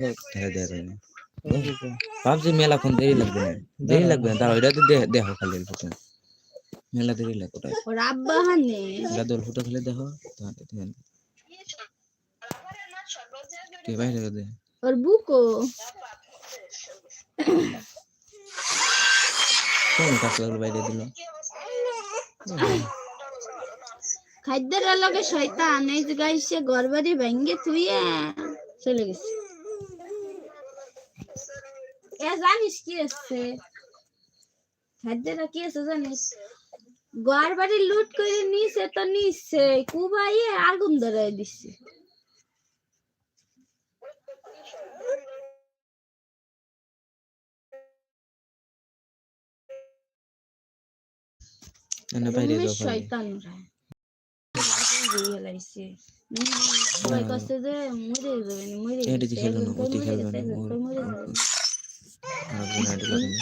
দেখা যায় না ভাবছি দেরি লাগবে না। দেরি লাগবে না তার ওইটা তো দেখো খালি মেলা দেরি লাগবে ওটা ওর এটা দোল ফুটো খেলে দেখো। তুই বাইরে দে? ওর বুকো। কোন কাজ লাগল বাইরে দিল? খাদ্যের লগে শয়তান এই যে গাইছে ঘর বাড়ি ভেঙ্গে থুইয়ে চলে গেছে। এ জানিস কি আছে খাদ্যটা কি আছে জানিস ঘর বাড়ি লুট করে নিছে তো নিছে কুবাইয়ে আগুন ধরাই দিচ্ছে না বাইরে দাও শয়তানরা লাইছে সবাই কাছে যে মরে যাবে না মরে এটা না আইডি লাগবে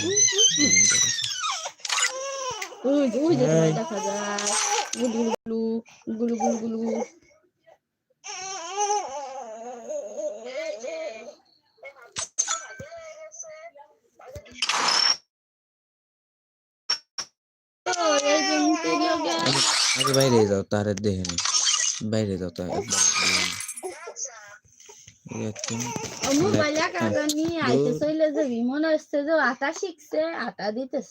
ওই যে ওই যে দেখা যায় গুলু গুলু গুলু গুলু গুলু বাইরে যাও তারে দেখে নি বাইরে যাও তো মোবাইল একা নিয়ে আইতে চলে যাবি মনে হচ্ছে যে আটা শিখছে আটা দিতেছে